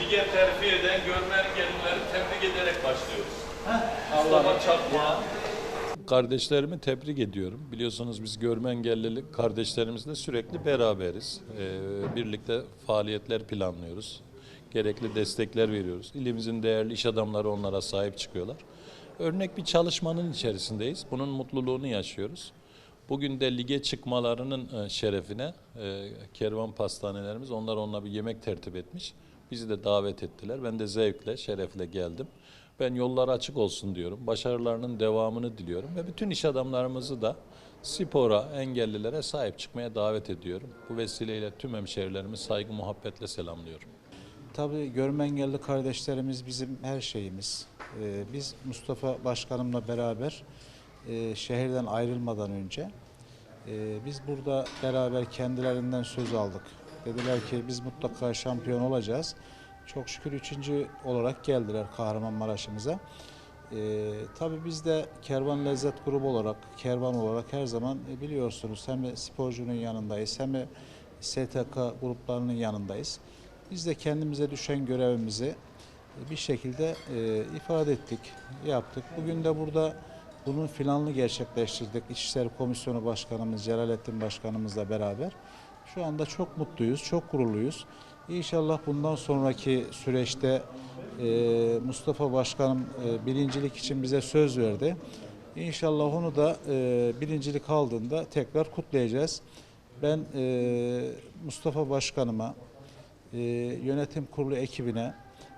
lige terfi eden görme engellileri tebrik ederek başlıyoruz. Mustafa Çakma. Kardeşlerimi tebrik ediyorum. Biliyorsunuz biz görme engelli kardeşlerimizle sürekli beraberiz. Ee, birlikte faaliyetler planlıyoruz. Gerekli destekler veriyoruz. İlimizin değerli iş adamları onlara sahip çıkıyorlar. Örnek bir çalışmanın içerisindeyiz. Bunun mutluluğunu yaşıyoruz. Bugün de lige çıkmalarının e, şerefine e, kervan pastanelerimiz onlar onunla bir yemek tertip etmiş. Bizi de davet ettiler. Ben de zevkle, şerefle geldim. Ben yolları açık olsun diyorum. Başarılarının devamını diliyorum ve bütün iş adamlarımızı da spora, engellilere sahip çıkmaya davet ediyorum. Bu vesileyle tüm hemşehrilerimi saygı muhabbetle selamlıyorum. Tabii görme engelli kardeşlerimiz bizim her şeyimiz. Ee, biz Mustafa Başkanımla beraber e, şehirden ayrılmadan önce e, biz burada beraber kendilerinden söz aldık. Dediler ki biz mutlaka şampiyon olacağız. Çok şükür üçüncü olarak geldiler Kahramanmaraş'ımıza. Ee, tabii biz de Kervan Lezzet Grubu olarak, Kervan olarak her zaman e, biliyorsunuz hem sporcunun yanındayız hem de STK gruplarının yanındayız. Biz de kendimize düşen görevimizi e, bir şekilde e, ifade ettik, yaptık. Bugün de burada bunun filanını gerçekleştirdik. İçişleri Komisyonu Başkanımız Celalettin Başkanımızla beraber. Şu anda çok mutluyuz, çok gururluyuz. İnşallah bundan sonraki süreçte e, Mustafa Başkanım e, birincilik için bize söz verdi. İnşallah onu da e, birincilik aldığında tekrar kutlayacağız. Ben e, Mustafa Başkanıma, e, yönetim kurulu ekibine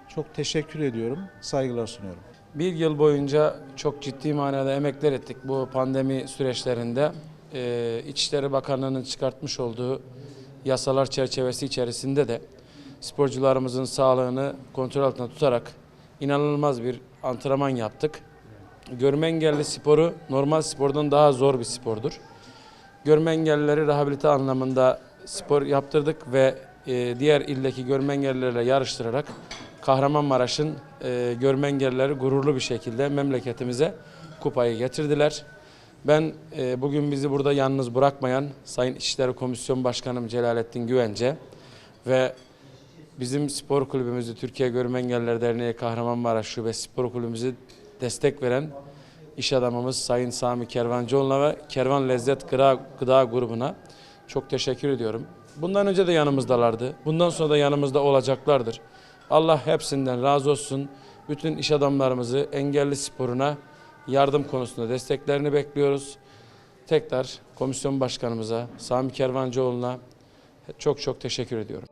çok teşekkür ediyorum, saygılar sunuyorum. Bir yıl boyunca çok ciddi manada emekler ettik bu pandemi süreçlerinde. Ee, İçişleri Bakanlığı'nın çıkartmış olduğu yasalar çerçevesi içerisinde de sporcularımızın sağlığını kontrol altında tutarak inanılmaz bir antrenman yaptık. Görme engelli sporu normal spordan daha zor bir spordur. Görme engellileri rehabilite anlamında spor yaptırdık ve e, diğer ildeki görme engellilerle yarıştırarak Kahramanmaraş'ın e, görme engellileri gururlu bir şekilde memleketimize kupayı getirdiler. Ben e, bugün bizi burada yalnız bırakmayan Sayın İçişleri Komisyon Başkanım Celalettin Güvence ve bizim spor kulübümüzü Türkiye Görme Engelliler Derneği Kahramanmaraş Şube Spor Kulübümüzü destek veren iş adamımız Sayın Sami Kervancıoğlu'na ve Kervan Lezzet Gıda, Gıda grubuna çok teşekkür ediyorum. Bundan önce de yanımızdalardı. Bundan sonra da yanımızda olacaklardır. Allah hepsinden razı olsun. Bütün iş adamlarımızı engelli sporuna yardım konusunda desteklerini bekliyoruz. Tekrar komisyon başkanımıza, Sami Kervancıoğlu'na çok çok teşekkür ediyorum.